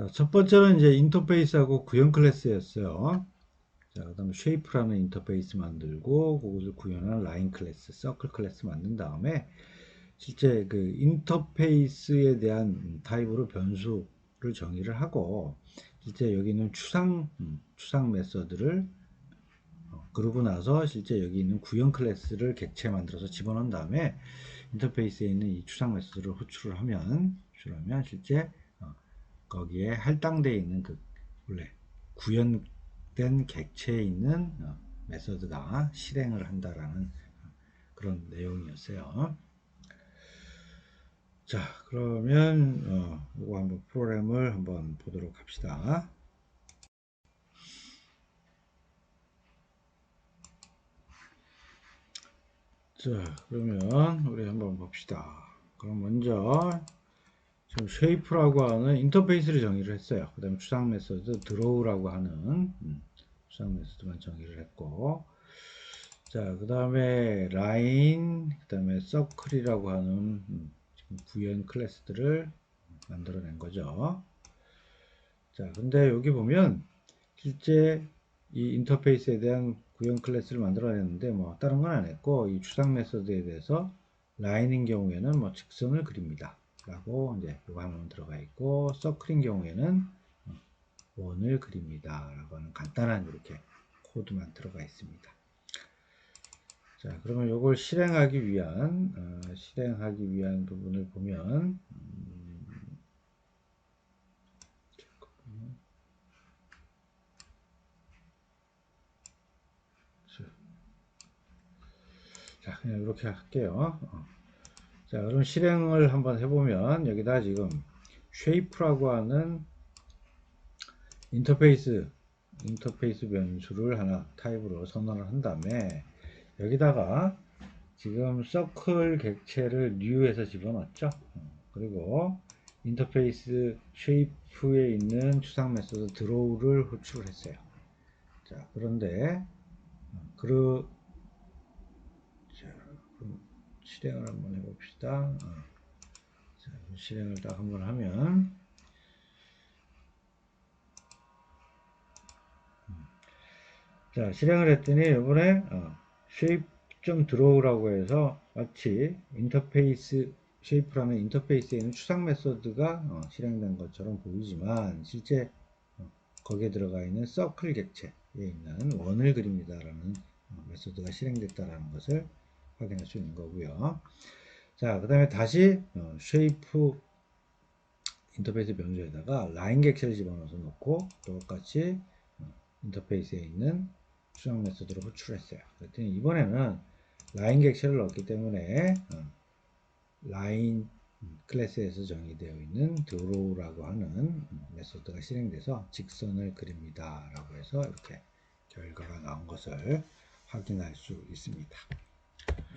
자, 첫 번째는 이제 인터페이스하고 구현 클래스였어요. 자, 그 다음에 쉐이프라는 인터페이스 만들고, 그것을 구현한 라인 클래스, 서클 클래스 만든 다음에, 실제 그 인터페이스에 대한 타입으로 변수를 정의를 하고, 실제 여기 있는 추상, 음, 추상 메서드를, 어, 그러고 나서 실제 여기 있는 구현 클래스를 객체 만들어서 집어넣은 다음에, 인터페이스에 있는 이 추상 메서드를 호출을 하면, 호출하면 실제 어, 거기에 할당되어 있는 그 원래 구현된 객체에 있는 어, 메서드가 실행을 한다라는 어, 그런 내용이었어요. 자, 그러면 어, 이거 한번 프로그램을 한번 보도록 합시다. 자, 그러면 우리 한번 봅시다. 그럼 먼저 지금 쉐이프라고 하는 인터페이스를 정의를 했어요. 그 다음에 추상 메서드 드로우라고 하는 음, 추상 메서드만 정의를 했고 자, 그 다음에 라인, 그 다음에 서클이라고 하는 음, 지금 구현 클래스들을 만들어낸 거죠. 자, 근데 여기 보면 실제 이 인터페이스에 대한 구현 클래스를 만들어냈는데 뭐 다른 건 안 했고 이 추상 메서드에 대해서 라인인 경우에는 뭐 직선을 그립니다. 라고 이제 이거 하나만 들어가 있고 서클인 경우에는 원을 그립니다. 라고 하는 간단한 이렇게 코드만 들어가 있습니다. 자, 그러면 이걸 실행하기 위한 어, 실행하기 위한 부분을 보면 음, 자, 그냥 이렇게 할게요. 어. 자, 그럼 실행을 한번 해보면 여기다 지금 쉐이프라고 하는 인터페이스 인터페이스 변수를 하나 타입으로 선언을 한 다음에 여기다가 지금 서클 객체를 뉴에서 집어넣었죠. 그리고 인터페이스 쉐이프에 있는 추상 메소드 드로우를 호출을 했어요. 자, 그런데 그 실행을 한번 해봅시다. 어. 자, 실행을 딱 한번 하면 음. 자 실행을 했더니 이번에 어, shape 좀 들어오라고 해서 마치 인터페이스 쉐이프라는 인터페이스에 있는 추상 메소드가 어, 실행된 것처럼 보이지만 실제 어, 거기에 들어가 있는 서클 객체에 있는 원을 그립니다라는 어, 메소드가 실행됐다라는 것을 확인할 수 있는 거고요. 자, 그 다음에 다시 어, 쉐이프 인터페이스 변수에다가 라인 객체를 집어넣어서 놓고 똑같이 어, 인터페이스에 있는 수정 메소드로 호출했어요. 그랬더니 이번에는 라인 객체를 넣었기 때문에 어, 라인 클래스에서 정의되어 있는 드로우라고 하는 메소드가 실행돼서 직선을 그립니다. 라고 해서 이렇게 결과가 나온 것을 확인할 수 있습니다.